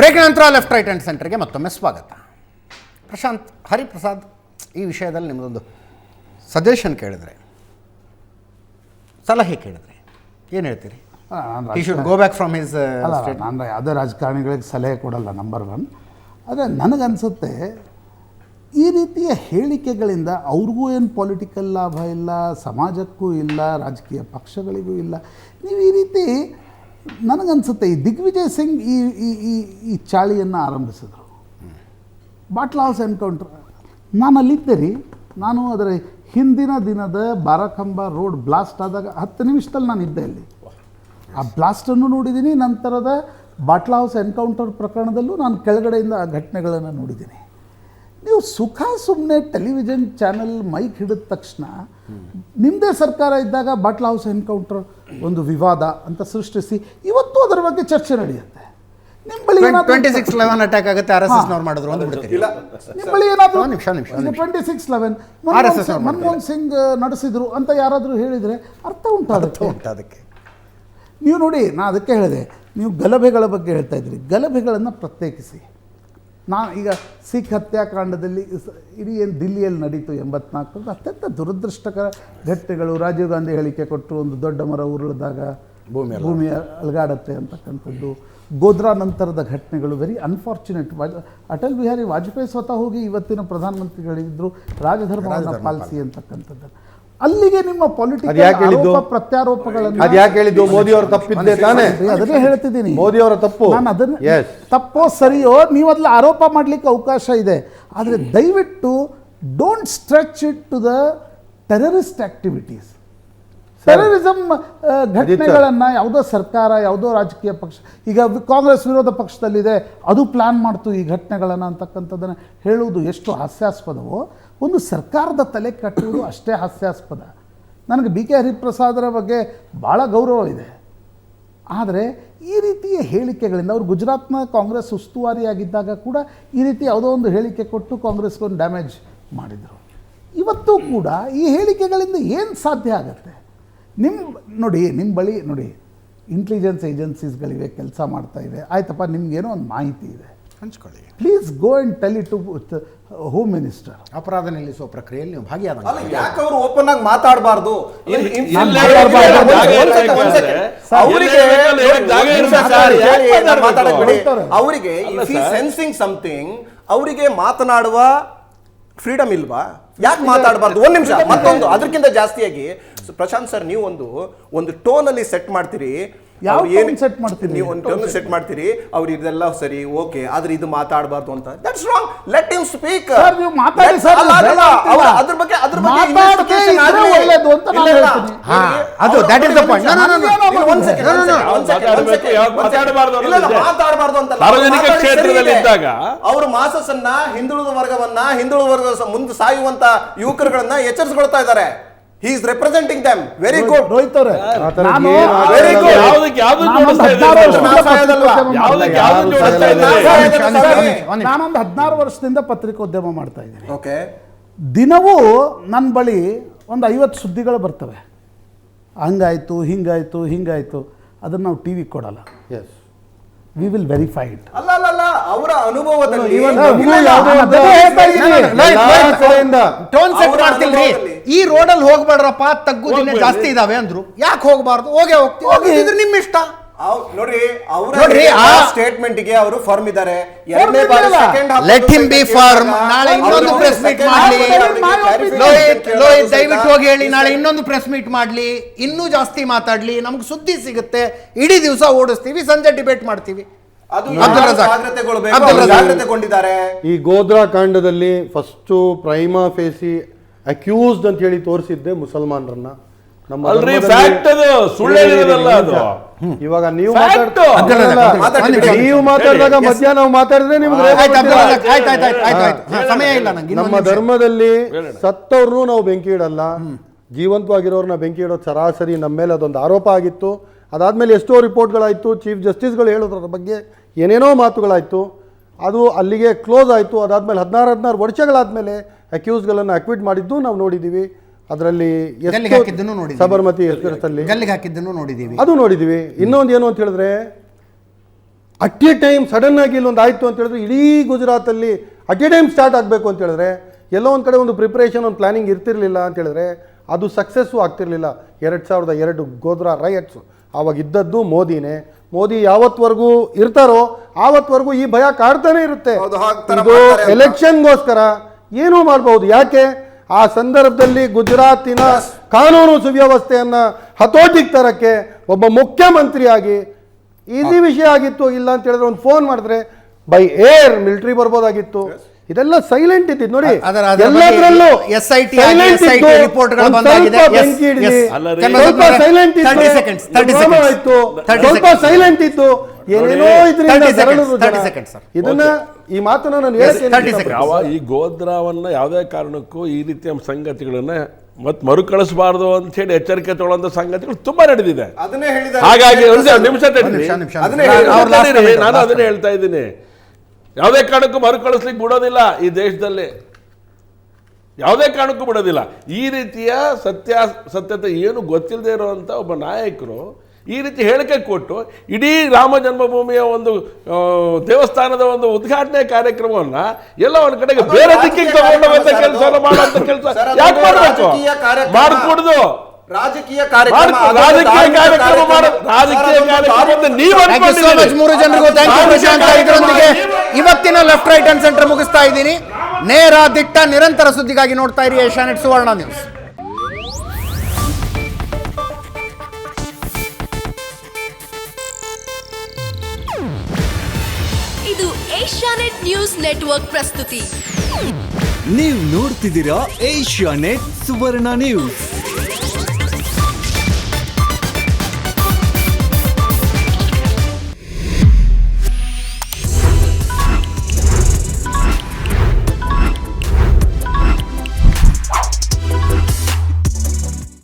Break ನಂತರ left right and ಸೆಂಟರ್ಗೆ ಮತ್ತೊಮ್ಮೆ ಸ್ವಾಗತ. ಪ್ರಶಾಂತ್ ಹರಿಪ್ರಸಾದ್ ಈ ವಿಷಯದಲ್ಲಿ ನಿಮ್ಮದೊಂದು ಸಜೆಷನ್ ಕೇಳಿದ್ರೆ ಸಲಹೆ ಕೇಳಿದ್ರೆ ಏನು ಹೇಳ್ತೀರಿ? ಗೋ ಬ್ಯಾಕ್ ಫ್ರಮ್ ಹಿಸ್ ನಾನು ಯಾವುದೇ ರಾಜಕಾರಣಿಗಳಿಗೆ ಸಲಹೆ ಕೊಡಲ್ಲ ನಂಬರ್ ಒನ್ ಆದರೆ ನನಗನ್ಸುತ್ತೆ ಈ ರೀತಿಯ ಹೇಳಿಕೆಗಳಿಂದ ಅವ್ರಿಗೂ ಏನು ಪೊಲಿಟಿಕಲ್ ಲಾಭ ಇಲ್ಲ ಸಮಾಜಕ್ಕೂ ಇಲ್ಲ ರಾಜಕೀಯ ಪಕ್ಷಗಳಿಗೂ ಇಲ್ಲ ನೀವು ಈ ರೀತಿ ನನಗನ್ಸುತ್ತೆ ಈ ದಿಗ್ವಿಜಯ್ ಸಿಂಗ್ ಈ ಈ ಈ ಈ ಚಾಳಿಯನ್ನು ಆರಂಭಿಸಿದರು. ಬಾಟ್ಲ್ ಹೌಸ್ ಎನ್ಕೌಂಟ್ರ್ ನಾನು ಅಲ್ಲಿದ್ದೆ ರೀ. ನಾನು ಅದರ ಹಿಂದಿನ ದಿನದ ಬಾರಕಂಬ ರೋಡ್ ಬ್ಲಾಸ್ಟ್ ಆದಾಗ ಹತ್ತು ನಿಮಿಷದಲ್ಲಿ ನಾನು ಇದ್ದೆ ಅಲ್ಲಿ. ಆ ಬ್ಲಾಸ್ಟನ್ನು ನೋಡಿದ್ದೀನಿ, ನಂತರದ ಬಾಟ್ಲ್ ಹೌಸ್ ಎನ್ಕೌಂಟರ್ ಪ್ರಕರಣದಲ್ಲೂ ನಾನು ಕೆಳಗಡೆಯಿಂದ ಆ ಘಟನೆಗಳನ್ನು ನೋಡಿದ್ದೀನಿ. ನೀವು ಸುಖ ಸುಮ್ಮನೆ ಟೆಲಿವಿಷನ್ ಚಾನೆಲ್ ಮೈಕ್ ಹಿಡಿದ ತಕ್ಷಣ ನಿಮ್ಮದೇ ಸರ್ಕಾರ ಇದ್ದಾಗ ಬಾಟ್ಲ್ ಹೌಸ್ ಎನ್ಕೌಂಟರ್ ಒಂದು ವಿವಾದ ಅಂತ ಸೃಷ್ಟಿಸಿ ಇವತ್ತು ಅದರ ಬಗ್ಗೆ ಚರ್ಚೆ ನಡೆಯುತ್ತೆ. ನಿಮ್ಮ ಬಳಿ ಟ್ವೆಂಟಿ ಸಿಕ್ಸ್ ಲೆವೆನ್ ಅಟ್ಯಾಕ್ ಆಗುತ್ತೆ ಆರ್ ಎಸ್ ಎಸ್ನವ್ರು ಮಾಡಿದ್ರು ಒಂದು ನಿಮ್ಮ ಬಳಿ ಏನಾದರೂ ನಿಮಿಷ, ನಿಮಿಷ. Twenty six eleven Manmohan Singh ನಡೆಸಿದ್ರು ಅಂತ ಯಾರಾದರೂ ಹೇಳಿದರೆ ಅರ್ಥ ಉಂಟು ಅದಕ್ಕೆ? ಉಂಟು ಅದಕ್ಕೆ. ನೀವು ನೋಡಿ ನಾ ಅದಕ್ಕೆ ಹೇಳಿದೆ. ನೀವು ಗಲಭೆಗಳ ಬಗ್ಗೆ ಹೇಳ್ತಾ ಇದ್ರಿ. ಗಲಭೆಗಳನ್ನು ಪ್ರತ್ಯೇಕಿಸಿ. ನಾ ಈಗ ಸಿಖ್ ಹತ್ಯಾಕಾಂಡದಲ್ಲಿ ಇಡೀ ಏನು ದಿಲ್ಲಿಯಲ್ಲಿ ನಡೀತು ಎಂಬತ್ನಾಲ್ಕು ಅತ್ಯಂತ ದುರದೃಷ್ಟಕರ ಘಟನೆಗಳು ರಾಜೀವ್ ಗಾಂಧಿ ಹೇಳಿಕೆ ಕೊಟ್ಟು ಒಂದು ದೊಡ್ಡ ಮರ ಉರುಳಿದಾಗ ಭೂಮಿ ಭೂಮಿ ಅಲಗಾಡತ್ತೆ ಅಂತಕ್ಕಂಥದ್ದು. ಗೋದ್ರಾ ನಂತರದ ಘಟನೆಗಳು very unfortunate was Atal Bihari Vajpayee ಸ್ವತಃ ಹೋಗಿ ಇವತ್ತಿನ ಪ್ರಧಾನಮಂತ್ರಿಗಳಿದ್ದರು ರಾಜಧರ್ಮವನ್ನು ಪಾಲಿಸಿ ಅಂತಕ್ಕಂಥದ್ದು ಅಲ್ಲಿಗೆ ನಿಮ್ಮ ಪೊಲಿಟಿಕಲ್ ಪ್ರತ್ಯಾರೋಪಗಳನ್ನು ಅದ್ ಯಾಕೆ ಹೇಳಿದ್ದು? ಮೋದಿ ಅವರ ತಪ್ಪಿದ್ದೆ ತಾನೇ? ಅದೇ ಅದನ್ನೇ ಹೇಳ್ತಿದ್ದೀನಿ. ಮೋದಿ ಅವರ ತಪ್ಪು. ನಾನು ಅದನ್ನ. ತಪ್ಪೋ ಸರಿಯೋ ನೀವು ಅದ್ರಲ್ಲಿ ಆರೋಪ ಮಾಡ್ಲಿಕ್ಕೆ ಅವಕಾಶ ಇದೆ. ಆದರೆ ದಯವಿಟ್ಟು don't stretch it to the terrorist activities terrorism ಘಟನೆಗಳನ್ನು ಯಾವುದೋ ಸರ್ಕಾರ ಯಾವುದೋ ರಾಜಕೀಯ ಪಕ್ಷ ಈಗ ಕಾಂಗ್ರೆಸ್ ವಿರೋಧ ಪಕ್ಷದಲ್ಲಿದೆ ಅದು ಪ್ಲಾನ್ ಮಾಡ್ತು ಈ ಘಟನೆಗಳನ್ನು ಅಂತಕ್ಕಂಥದ್ದನ್ನು ಹೇಳುವುದು ಎಷ್ಟು ಹಾಸ್ಯಾಸ್ಪದವೋ ಒಂದು ಸರ್ಕಾರದ ತಲೆ ಕಟ್ಟುವುದು ಅಷ್ಟೇ ಹಾಸ್ಯಾಸ್ಪದ. ನನಗೆ ಬಿ ಕೆ ಹರಿಪ್ರಸಾದರ ಬಗ್ಗೆ ಭಾಳ ಗೌರವ ಇದೆ. ಆದರೆ ಈ ರೀತಿಯ ಹೇಳಿಕೆಗಳಿಂದ ಅವರು ಗುಜರಾತ್ನ ಕಾಂಗ್ರೆಸ್ ಉಸ್ತುವಾರಿಯಾಗಿದ್ದಾಗ ಕೂಡ ಈ ರೀತಿ ಯಾವುದೋ ಒಂದು ಹೇಳಿಕೆ ಕೊಟ್ಟು ಕಾಂಗ್ರೆಸ್ಗೊಂದು ಡ್ಯಾಮೇಜ್ ಮಾಡಿದರು. ಇವತ್ತು ಕೂಡ ಈ ಹೇಳಿಕೆಗಳಿಂದ ಏನು ಸಾಧ್ಯ ಆಗುತ್ತೆ? ನಿಮ್ಮ ನೋಡಿ ನಿಮ್ಮ ಬಳಿ, ನೋಡಿ ಇಂಟೆಲಿಜೆನ್ಸ್ ಏಜೆನ್ಸೀಸ್ಗಳಿವೆ ಕೆಲಸ ಮಾಡ್ತಾ ಇವೆ. ಆಯ್ತಪ್ಪ, ನಿಮ್ಗೇನೋ ಒಂದು ಮಾಹಿತಿ ಇದೆ. ಹಂಚ್ಕೊಳ್ಳಿ. Please go and tell it to home minister ಅಪರಾಧ ನಿಲ್ಲಿಸುವ ಪ್ರಕ್ರಿಯೆಯಲ್ಲಿ ನೀವು ಅಲ್ಲ ಭಾಗಿಯಾದಂಗೆ ಯಾಕೆ ಅವರು ಓಪನ್ ಆಗಿ ಮಾತಾಡಬಾರ್ದು? ಅವರಿಗೆ ಸೆನ್ಸಿಂಗ್ ಸಮಥಿಂಗ್ ಅವರಿಗೆ ಮಾತನಾಡುವ ಫ್ರೀಡಮ್ ಇಲ್ವಾ? ಯಾಕೆ ಮಾತಾಡಬಾರ್ದು? ಒಂದ್ ನಿಮಿಷ ಮತ್ತೊಂದು ಅದಕ್ಕಿಂತ ಜಾಸ್ತಿಯಾಗಿ ಪ್ರಶಾಂತ್ ಸರ್ ನೀವು ಒಂದು ಒಂದು ಟೋನ್ ಅಲ್ಲಿ ಸೆಟ್ ಮಾಡ್ತೀರಿ. ಯಾವ ಏನು ಸೆಟ್ ಮಾಡ್ತೀರಿ? ನೀವು ಒಂದು ಟೋನ್ ಸೆಟ್ ಮಾಡ್ತೀರಿ ಅವ್ರು ಇದೆಲ್ಲ ಸರಿ ಓಕೆ ಆದ್ರೆ ಇದು ಮಾತಾಡಬಾರ್ದು ಅಂತ that's wrong let you speak sir, ನೀವು ಮಾತಾಡಿ ಸರ್, ಅಂತಿಲ್ಲ. ಅದ್ರ ಬಗ್ಗೆ ಅದ್ರ ಬಗ್ಗೆ ಒಳ್ಳೇದು ಅಂತ ನಾನು. ಹೇಳ್ತೀನಿ. ಹಾ, ಅದು, that is the point no no no ಒಂದು ಸೆಕೆಂಡ್ ಒಂದು ಸೆಕೆಂಡ್. ಮಾತಾಡಬಾರ್ದು ಇಲ್ಲ, ಇಲ್ಲ, ಮಾತಾಡಬಾರ್ದು ಅಂತಲ್ಲ. ಸಾರ್ವಜನಿಕ ಕ್ಷೇತ್ರದಲ್ಲಿ ಇದ್ದಾಗ ಅವರು ಮಾಸಸನ್ನ ಹಿಂದುಳಿದ ವರ್ಗವನ್ನ ಹಿಂದುಳಿದ ವರ್ಗ ಮುಂದೆ ಸಾಯುವಂತ ಯುವಕರುಗಳನ್ನ ಎಚ್ಚರಿಸಿಕೊಳ್ತಾ ಇದ್ದಾರೆ he is representing them very good Rohit ಅವರೇ ನಾನು ವೆರಿ ಗುಡ್ ಯಾವುದಕ್ಕೆ good. ಯಾವ್ದಕ್ಕೆ ನಾನೊಂದು ಜೋಡಿಸ್ತಾ ಹದಿನಾರು ವರ್ಷದಿಂದ ಪತ್ರಿಕೋದ್ಯಮ ಮಾಡ್ತಾ ಯಾವ್ದು ಜೋಡಿಸ್ತಾ. ಇದ್ದೀರಿ? ನಾನೊಂದು ಹದಿನಾರು ವರ್ಷದಿಂದ ಪತ್ರಿಕೋದ್ಯಮ ಮಾಡ್ತಾ ಇದ್ದೀನಿ. ಓಕೆ ದಿನವೂ ನನ್ನ ಬಳಿ ಒಂದು ಐವತ್ತು ಸುದ್ದಿಗಳು ಬರ್ತವೆ. ಹಂಗಾಯ್ತು ಹಿಂಗಾಯ್ತು ಹಿಂಗಾಯ್ತು. ಅದನ್ನು ನಾವು ಟಿ ವಿ ಕೊಡಲ್ಲ. Yes we will verify it ಅಲ್ಲ ಅವರ ಅನುಭವದಲ್ಲಿ ಟೋನ್ ಸೆಟ್ ಮಾಡ್ತಿಲ್ರಿ. ಈ ರೋಡಲ್ಲಿ ಹೋಗ್ಬೇಡ್ರಪ್ಪ ತಗ್ಗು ದಿನ ಜಾಸ್ತಿ ಇದಾವೆ ಅಂದ್ರು. ಯಾಕೆ ಹೋಗ್ಬಾರ್ದು? ಹೋಗೇ ಹೋಗ್ತೀವಿ. ನಿಮ್ ನಿಮ್ಮ ಇಷ್ಟ ನೋಡ್ರಿ ಅವರ ನೋಡ್ರಿ, ಆ- ಸ್ಟೇಟ್ಮೆಂಟ್ಗೆ ಅವರು ಫಾರ್ಮ್ ಇದ್ದಾರೆ. ಎರಡನೇ ಬಾರಿ second half let him be form ನಾಳೆ ಇನ್ನೊಂದು ಪ್ರೆಸ್ ಮೀಟ್ ಮಾಡ್ಲಿ. ಲೋಹಿತ್ ಲೋಹಿತ್ ದಯವಿಟ್ಟು ಹೋಗಿ ಹೇಳಿ. ನಾಳೆ ಇನ್ನೊಂದು ಪ್ರೆಸ್ ಮೀಟ್ ಮಾಡ್ಲಿ. ಇನ್ನೂ ಜಾಸ್ತಿ ಮಾತಾಡ್ಲಿ. ನಮ್ಗೆ ಸುದ್ದಿ ಸಿಗುತ್ತೆ. ಇಡೀ ದಿವಸ ಓಡಿಸ್ತೀವಿ. ಸಂಜೆ ಡಿಬೇಟ್ ಮಾಡ್ತೀವಿ. ಈ ಗೋದ್ರಾ ಕಾಂಡದಲ್ಲಿ ಫಸ್ಟ್ ಪ್ರೈಮಾ ಫೇಸಿ ಅಕ್ಯೂಸ್ಡ್ ಅಂತ ಹೇಳಿ ತೋರಿಸಿದ್ದೆ ಮುಸಲ್ಮಾನರನ್ನ. ಇವಾಗ ನೀವು ನೀವು ಮಾತಾಡಿದಾಗ. ಮಧ್ಯಾಹ್ನ ನಾವು ಮಾತಾಡಿದ್ರೆ ನಿಮ್ಗೆ ನಮ್ಮ ಧರ್ಮದಲ್ಲಿ ಸತ್ತವ್ರನ್ನೂ ನಾವು ಬೆಂಕಿ ಇಡಲ್ಲ. ಜೀವಂತವಾಗಿರೋರ್ನ ಬೆಂಕಿ ಇಡೋದು ಸರಾಸರಿ ನಮ್ಮ ಮೇಲೆ ಅದೊಂದು ಆರೋಪ ಆಗಿತ್ತು. ಅದಾದ್ಮೇಲೆ ಎಷ್ಟೋ ರಿಪೋರ್ಟ್ಗಳಾಯಿತು ಚೀಫ್ ಜಸ್ಟಿಸ್ಗಳು ಹೇಳೋದ್ರ ಬಗ್ಗೆ ಏನೇನೋ ಮಾತುಗಳಾಯಿತು ಅದು ಅಲ್ಲಿಗೆ ಕ್ಲೋಸ್ ಆಯಿತು. ಅದಾದಮೇಲೆ ಹದಿನಾರು ಹದಿನಾರು ವರ್ಷಗಳಾದಮೇಲೆ ಅಕ್ಯೂಸ್ಗಳನ್ನು ಅಕ್ವಿಟ್ ಮಾಡಿದ್ದು ನಾವು ನೋಡಿದ್ದೀವಿ. ಅದರಲ್ಲಿ. ಸಬರ್ಮತಿ ಎಸ್ಪ್ರೆಸ್ಸಲ್ಲಿ ಗಲ್ಲಿಗೆ ಹಾಕಿದ್ದನ್ನು ನೋಡಿದ್ದೀವಿ. ಅದು ನೋಡಿದ್ದೀವಿ. ಇನ್ನೊಂದು ಏನು ಅಂತ ಹೇಳಿದ್ರೆ ಅಟ್ ಎ ಟೈಮ್ ಸಡನ್ ಆಗಿ ಇಲ್ಲೊಂದು ಆಯಿತು ಅಂತ ಹೇಳಿದ್ರೆ ಇಡೀ ಗುಜರಾತಲ್ಲಿ ಅಟ್ ಎ ಟೈಮ್ ಸ್ಟಾರ್ಟ್ ಆಗಬೇಕು ಅಂತ ಹೇಳಿದ್ರೆ ಎಲ್ಲೋ ಒಂದು ಕಡೆ ಒಂದು ಪ್ರಿಪ್ರೇಷನ್ ಒಂದು ಪ್ಲಾನಿಂಗ್ ಇರ್ತಿರಲಿಲ್ಲ ಅಂತ ಹೇಳಿದ್ರೆ ಅದು ಸಕ್ಸಸ್ಸು ಆಗ್ತಿರಲಿಲ್ಲ. ಎರಡು ಸಾವಿರದ ಎರಡು ಗೋದ್ರಾ ರಯಟ್ಸು ಆವಾಗಿದ್ದದ್ದು ಮೋದಿನೇ. ಮೋದಿ ಯಾವತ್ವರೆಗೂ ಇರ್ತಾರೋ ಆವತ್ವರೆಗೂ ಈ ಭಯ ಕಾಡ್ತಾನೆ ಇರುತ್ತೆ. ಇದು. ಎಲೆಕ್ಷನ್ಗೋಸ್ಕರ ಏನೂ ಮಾಡ್ಬೋದು. ಯಾಕೆ? ಆ ಸಂದರ್ಭದಲ್ಲಿ ಗುಜರಾತಿನ ಕಾನೂನು ಸುವ್ಯವಸ್ಥೆಯನ್ನ ಹತೋಟಿಗೆ ತರಕ್ಕೆ ಒಬ್ಬ ಮುಖ್ಯಮಂತ್ರಿಯಾಗಿ ಈಸಿ ವಿಷಯ ಆಗಿತ್ತು ಇಲ್ಲ ಅಂತ ಹೇಳಿದ್ರೆ ಒಂದು ಫೋನ್ ಮಾಡಿದ್ರೆ ಬೈ ಏರ್ ಮಿಲ್ಟ್ರಿ ಬರ್ಬೋದಾಗಿತ್ತು. ಇದೆಲ್ಲ ಸೈಲೆಂಟ್ ಇದ್ದಿದ್ದು. ನೋಡಿ ಎಲ್ಲದರಲ್ಲೂ ಎಸ್ ರಿಪೋರ್ಟ್ಗಳು ಒಂದ್ ಬಂದಾಗಿದೆ. ಸ್ವಲ್ಪ ಸೈಲೆಂಟ್ ಇದ್ದು 30 seconds, 30 ಡ್ರಾಮಾ ಆಯ್ತು. 30 ಸ್ವಲ್ಪ ಸೈಲೆಂಟ್ ಇತ್ತು. ಏನೇನೋ. ಇದರಿಂದ 30 seconds, ಬೆರಳುರು 30 ಜನ. seconds, sir. ಇದನ್ನ ಈ ಮಾತನ್ನ ನಾನು Yes, 30 seconds. ಯಾವ ಈ ಗೋದ್ರಾವನ್ನ ಯಾವುದೇ ಕಾರಣಕ್ಕೂ ಈ ರೀತಿಯ ಸಂಗತಿಗಳನ್ನ ಮತ್ತೆ ಮರುಕಳಿಸಬಾರದು ಅಂತ ಹೇಳಿ ಎಚ್ಚರಿಕೆ ತಗೊಳ್ಳುವಂತ ಸಂಗತಿಗಳು ತುಂಬಾ ನಡೆದಿದೆ. ಹಾಗಾಗಿ ಒಂದು ನಿಮಿಷ ನಾನು ಅದನ್ನೇ ಹೇಳ್ತಾ ಇದ್ದೀನಿ. ಯಾವುದೇ ಕಾರಣಕ್ಕೂ ಮರುಕಳಿಸ್ಲಿಕ್ಕೆ ಬಿಡೋದಿಲ್ಲ ಈ ದೇಶದಲ್ಲಿ. ಯಾವುದೇ ಕಾರಣಕ್ಕೂ ಬಿಡೋದಿಲ್ಲ. ಈ ರೀತಿಯ ಸತ್ಯ ಸತ್ಯತೆ ಏನು ಗೊತ್ತಿಲ್ಲದೆ ಇರುವಂಥ ಒಬ್ಬ ನಾಯಕರು ಈ ರೀತಿ ಹೇಳಿಕೆ ಕೊಟ್ಟು ಇಡೀ ರಾಮ ಜನ್ಮಭೂಮಿಯ ಒಂದು ದೇವಸ್ಥಾನದ ಒಂದು ಉದ್ಘಾಟನೆ ಕಾರ್ಯಕ್ರಮವನ್ನ ಎಲ್ಲ ಒಂದು ಕಡೆಗೆ ಬೇರೆ ದಿಕ್ಕಿಗೆ ತಗೊಂಡು ಕೆಲಸ. ಮಾಡುವಂತ ಕೆಲಸ. ಯಾಕೆ ಮಾಡಬೇಕು. ಮಾಡ್ಕೊಡುದು. ರಾಜಕೀಯ ಕಾರ್ಯಕ್ರಮ ಮಾಡ್ಕೊ- ರಾಜಕೀಯ ಕಾರ್ಯಕ್ರಮ ಮಾಡ- ರಾಜಕೀಯ ಸರ್, ಅದೊಂದು ಕಾರ್ಯಕ್ರಮ. ನೀವು ಥ್ಯಾಂಕ್ ಯು ಸೋ ಮಚ್ ಮೂರು ಜನರಿಗೂ. ಥ್ಯಾಂಕ್ ಯು ಪ್ರಶಾಂತ್ ಇದರೊಂದಿಗೆ ಇವತ್ತಿನ ಲೆಫ್ಟ್ ರೈಟ್ ಅಂಡ್ ಸೆಂಟರ್ ಮುಗಿಸ್ತಾ ಇದ್ದೀನಿ. ನೇರ ದಿಟ್ಟ ನಿರಂತರ ಸುದ್ದಿಗಾಗಿ ನೋಡ್ತಾ ಇರಿ ಏಷ್ಯಾನೆಟ್ ಸುವರ್ಣ ನ್ಯೂಸ್. ಇದು ಏಷ್ಯಾನೆಟ್ ನ್ಯೂಸ್ ನೆಟ್ವರ್ಕ್ ಪ್ರಸ್ತುತಿ. ನೀವು ನೋಡ್ತಿದ್ದೀರಾ ಏಷ್ಯಾ ನೆಟ್ ಸುವರ್ಣ ನ್ಯೂಸ್.